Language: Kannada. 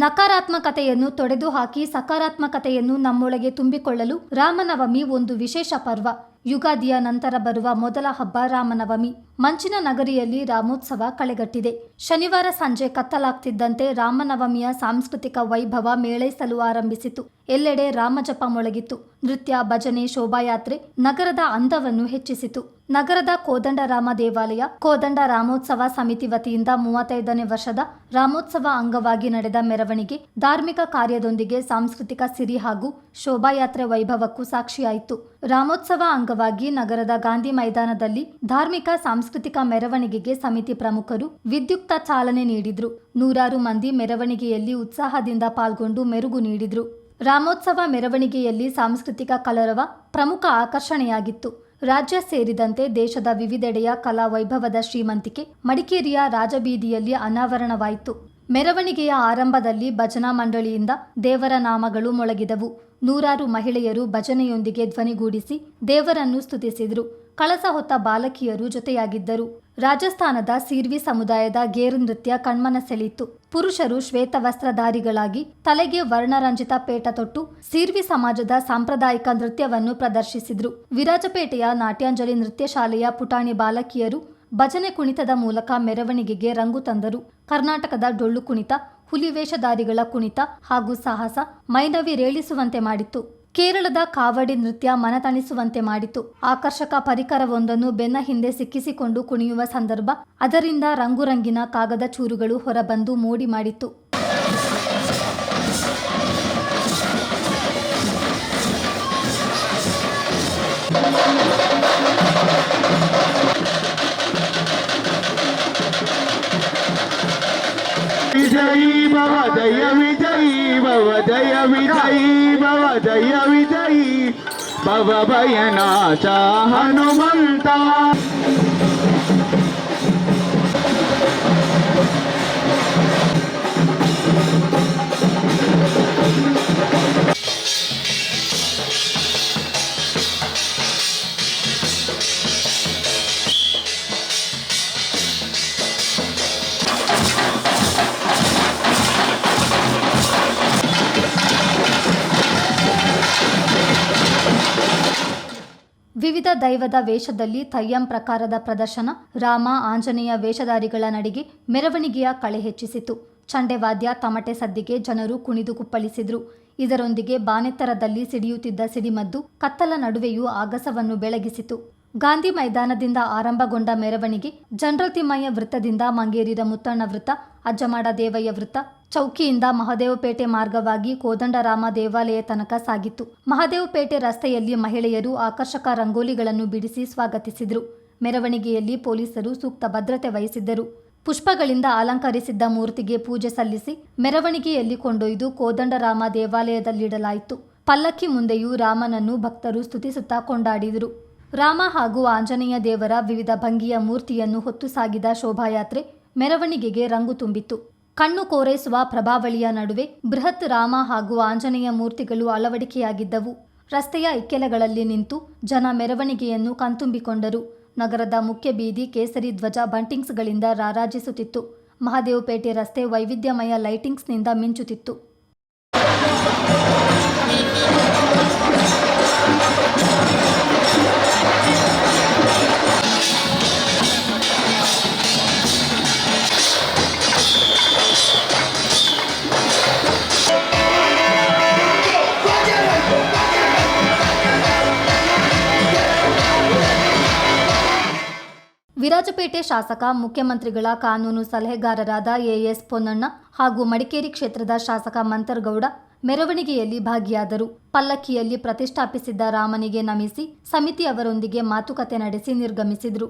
ನಕಾರಾತ್ಮಕತೆಯನ್ನು ತೊಡೆದುಹಾಕಿ ಸಕಾರಾತ್ಮಕತೆಯನ್ನು ನಮ್ಮೊಳಗೆ ತುಂಬಿಕೊಳ್ಳಲು ರಾಮನವಮಿ ಒಂದು ವಿಶೇಷ ಪರ್ವ. ಯುಗಾದಿಯ ನಂತರ ಬರುವ ಮೊದಲ ಹಬ್ಬ ರಾಮನವಮಿ. ಮಂಚಿನ ನಗರಿಯಲ್ಲಿ ರಾಮೋತ್ಸವ ಕಳೆಗಟ್ಟಿದೆ. ಶನಿವಾರ ಸಂಜೆ ಕತ್ತಲಾಗ್ತಿದ್ದಂತೆ ರಾಮನವಮಿಯ ಸಾಂಸ್ಕೃತಿಕ ವೈಭವ ಮೇಳೈಸಲು ಆರಂಭಿಸಿತು. ಎಲ್ಲೆಡೆ ರಾಮಜಪ ಮೊಳಗಿತ್ತು. ನೃತ್ಯ, ಭಜನೆ, ಶೋಭಾಯಾತ್ರೆ ನಗರದ ಅಂದವನ್ನು ಹೆಚ್ಚಿಸಿತು. ನಗರದ ಕೋದಂಡರಾಮ ದೇವಾಲಯ, ಕೋದಂಡ ರಾಮೋತ್ಸವ ಸಮಿತಿ ವತಿಯಿಂದ ಮೂವತ್ತೈದನೇ ವರ್ಷದ ರಾಮೋತ್ಸವ ಅಂಗವಾಗಿ ನಡೆದ ಮೆರವಣಿಗೆ ಧಾರ್ಮಿಕ ಕಾರ್ಯದೊಂದಿಗೆ ಸಾಂಸ್ಕೃತಿಕ ಸಿರಿ ಹಾಗೂ ಶೋಭಾಯಾತ್ರೆ ವೈಭವಕ್ಕೂ ಸಾಕ್ಷಿಯಾಯಿತು. ರಾಮೋತ್ಸವ ಅಂಗವಾಗಿ ನಗರದ ಗಾಂಧಿ ಮೈದಾನದಲ್ಲಿ ಧಾರ್ಮಿಕ ಸಾಂಸ್ಕೃತಿಕ ಮೆರವಣಿಗೆಗೆ ಸಮಿತಿ ಪ್ರಮುಖರು ವಿದ್ಯುಕ್ತ ಚಾಲನೆ ನೀಡಿದ್ರು. ನೂರಾರು ಮಂದಿ ಮೆರವಣಿಗೆಯಲ್ಲಿ ಉತ್ಸಾಹದಿಂದ ಪಾಲ್ಗೊಂಡು ಮೆರುಗು ನೀಡಿದ್ರು. ರಾಮೋತ್ಸವ ಮೆರವಣಿಗೆಯಲ್ಲಿ ಸಾಂಸ್ಕೃತಿಕ ಕಲರವ ಪ್ರಮುಖ ಆಕರ್ಷಣೆಯಾಗಿತ್ತು. ರಾಜ್ಯ ಸೇರಿದಂತೆ ದೇಶದ ವಿವಿಧೆಡೆಯ ಕಲಾ ವೈಭವದ ಶ್ರೀಮಂತಿಕೆ ಮಡಿಕೇರಿಯ ರಾಜಬೀದಿಯಲ್ಲಿ ಅನಾವರಣವಾಯಿತು. ಮೆರವಣಿಗೆಯ ಆರಂಭದಲ್ಲಿ ಭಜನಾ ಮಂಡಳಿಯಿಂದ ದೇವರ ನಾಮಗಳು ಮೊಳಗಿದವು. ನೂರಾರು ಮಹಿಳೆಯರು ಭಜನೆಯೊಂದಿಗೆ ಧ್ವನಿಗೂಡಿಸಿ ದೇವರನ್ನು ಸ್ತುತಿಸಿದರು. ಕಳಸ ಹೊತ್ತ ಬಾಲಕಿಯರು ಜೊತೆಯಾಗಿದ್ದರು. ರಾಜಸ್ಥಾನದ ಸಿರ್ವಿ ಸಮುದಾಯದ ಗೇರು ನೃತ್ಯ ಕಣ್ಮನ ಸೆಳೆಯಿತು ಪುರುಷರು ಶ್ವೇತ ವಸ್ತ್ರಧಾರಿಗಳಾಗಿ ತಲೆಗೆ ವರ್ಣರಂಜಿತ ಪೇಟ ತೊಟ್ಟು ಸೀರ್ವಿ ಸಮಾಜದ ಸಾಂಪ್ರದಾಯಿಕ ನೃತ್ಯವನ್ನು ಪ್ರದರ್ಶಿಸಿದ್ರು. ವಿರಾಜಪೇಟೆಯ ನಾಟ್ಯಾಂಜಲಿ ನೃತ್ಯ ಶಾಲೆಯ ಪುಟಾಣಿ ಬಾಲಕಿಯರು ಭಜನೆ ಕುಣಿತದ ಮೂಲಕ ಮೆರವಣಿಗೆಗೆ ರಂಗು ತಂದರು. ಕರ್ನಾಟಕದ ಡೊಳ್ಳು ಕುಣಿತ ಹುಲಿವೇಷಧಾರಿಗಳ ಕುಣಿತ ಹಾಗೂ ಸಾಹಸ ಮೈನವಿರೇಳಿಸುವಂತೆ ಮಾಡಿತ್ತು. ಕೇರಳದ ಕಾವಡಿ ನೃತ್ಯ ಮನತಣಿಸುವಂತೆ ಮಾಡಿತು. ಆಕರ್ಷಕ ಪರಿಕರವೊಂದನ್ನು ಬೆನ್ನ ಹಿಂದೆ ಸಿಕ್ಕಿಸಿಕೊಂಡು ಕುಣಿಯುವ ಸಂದರ್ಭ, ಅದರಿಂದ ರಂಗುರಂಗಿನ ಕಾಗದ ಚೂರುಗಳು ಹೊರಬಂದು ಮೋಡಿ ಮಾಡಿತ್ತು ವಿಜಯೀ భవ జయ విజయీ భవ జయ విజయీ భవ జయ విజయీ భవ భయనాశ హనుమంతా ದೈವದ ವೇಷದಲ್ಲಿ ತಯ್ಯಂ ಪ್ರಕಾರದ ಪ್ರದರ್ಶನ, ರಾಮ, ಆಂಜನೇಯ ವೇಷಧಾರಿಗಳ ನಡಿಗೆ ಮೆರವಣಿಗೆಯ ಕಳೆ ಹೆಚ್ಚಿಸಿತು. ಚಂಡೆವಾದ್ಯ ತಮಟೆ ಸದ್ದಿಗೆ ಜನರು ಕುಣಿದು ಕುಪ್ಪಳಿಸಿದ್ರು. ಇದರೊಂದಿಗೆ ಬಾನೆತ್ತರದಲ್ಲಿ ಸಿಡಿಯುತ್ತಿದ್ದ ಸಿಡಿಮದ್ದು ಕತ್ತಲ ನಡುವೆಯೂ ಆಗಸವನ್ನು ಬೆಳಗಿಸಿತು. ಗಾಂಧಿ ಮೈದಾನದಿಂದ ಆರಂಭಗೊಂಡ ಮೆರವಣಿಗೆ ಜನರಲ್ ತಿಮ್ಮಯ್ಯ ವೃತ್ತದಿಂದ ಮಂಗೇರಿದ ಮುತ್ತಣ್ಣ ವೃತ್ತ, ಅಜ್ಜಮಾಡ ದೇವಯ್ಯ ವೃತ್ತ ಚೌಕಿಯಿಂದ ಮಹದೇವಪೇಟೆ ಮಾರ್ಗವಾಗಿ ಕೋದಂಡರಾಮ ದೇವಾಲಯ ತನಕ ಸಾಗಿತು ಮಹದೇವಪೇಟೆ ರಸ್ತೆಯಲ್ಲಿ ಮಹಿಳೆಯರು ಆಕರ್ಷಕ ರಂಗೋಲಿಗಳನ್ನು ಬಿಡಿಸಿ ಸ್ವಾಗತಿಸಿದರು. ಮೆರವಣಿಗೆಯಲ್ಲಿ ಪೊಲೀಸರು ಸೂಕ್ತ ಭದ್ರತೆ ವಹಿಸಿದ್ದರು. ಪುಷ್ಪಗಳಿಂದ ಅಲಂಕರಿಸಿದ್ದ ಮೂರ್ತಿಗೆ ಪೂಜೆ ಸಲ್ಲಿಸಿ ಮೆರವಣಿಗೆಯಲ್ಲಿ ಕೊಂಡೊಯ್ದು ಕೋದಂಡರಾಮ ದೇವಾಲಯದಲ್ಲಿಡಲಾಯಿತು. ಪಲ್ಲಕ್ಕಿ ಮುಂದೆಯೂ ರಾಮನನ್ನು ಭಕ್ತರು ಸ್ತುತಿಸುತ್ತಾ ಕೊಂಡಾಡಿದರು. ರಾಮ ಹಾಗೂ ಆಂಜನೇಯ ದೇವರ ವಿವಿಧ ಭಂಗಿಯ ಮೂರ್ತಿಯನ್ನು ಹೊತ್ತು ಸಾಗಿದ ಶೋಭಾಯಾತ್ರೆ ಮೆರವಣಿಗೆಗೆ ರಂಗು ತುಂಬಿತ್ತು. ಕಣ್ಣು ಕೋರೈಸುವ ಪ್ರಭಾವಳಿಯ ನಡುವೆ ಬೃಹತ್ ರಾಮ ಹಾಗೂ ಆಂಜನೇಯ ಮೂರ್ತಿಗಳು ಅಳವಡಿಕೆಯಾಗಿದ್ದವು. ರಸ್ತೆಯ ಇಕ್ಕೆಲಗಳಲ್ಲಿ ನಿಂತು ಜನ ಮೆರವಣಿಗೆಯನ್ನು ಕಣ್ತುಂಬಿಕೊಂಡರು. ನಗರದ ಮುಖ್ಯ ಬೀದಿ ಕೇಸರಿ ಧ್ವಜ ಬಂಟಿಂಗ್ಸ್ಗಳಿಂದ ರಾರಾಜಿಸುತ್ತಿತ್ತು. ಮಹಾದೇವಪೇಟೆ ರಸ್ತೆ ವೈವಿಧ್ಯಮಯ ಲೈಟಿಂಗ್ಸ್ನಿಂದ ಮಿಂಚುತ್ತಿತ್ತು. ವಿರಾಜಪೇಟೆ ಶಾಸಕ, ಮುಖ್ಯಮಂತ್ರಿಗಳ ಕಾನೂನು ಸಲಹೆಗಾರರಾದ ಎಎಸ್ ಪೊನ್ನಣ್ಣ ಹಾಗೂ ಮಡಿಕೇರಿ ಕ್ಷೇತ್ರದ ಶಾಸಕ ಮಂತರ್ಗೌಡ ಮೆರವಣಿಗೆಯಲ್ಲಿ ಭಾಗಿಯಾದರು. ಪಲ್ಲಕ್ಕಿಯಲ್ಲಿ ಪ್ರತಿಷ್ಠಾಪಿಸಿದ್ದ ರಾಮನಿಗೆ ನಮಿಸಿ, ಸಮಿತಿ ಅವರೊಂದಿಗೆ ಮಾತುಕತೆ ನಡೆಸಿ ನಿರ್ಗಮಿಸಿದರು.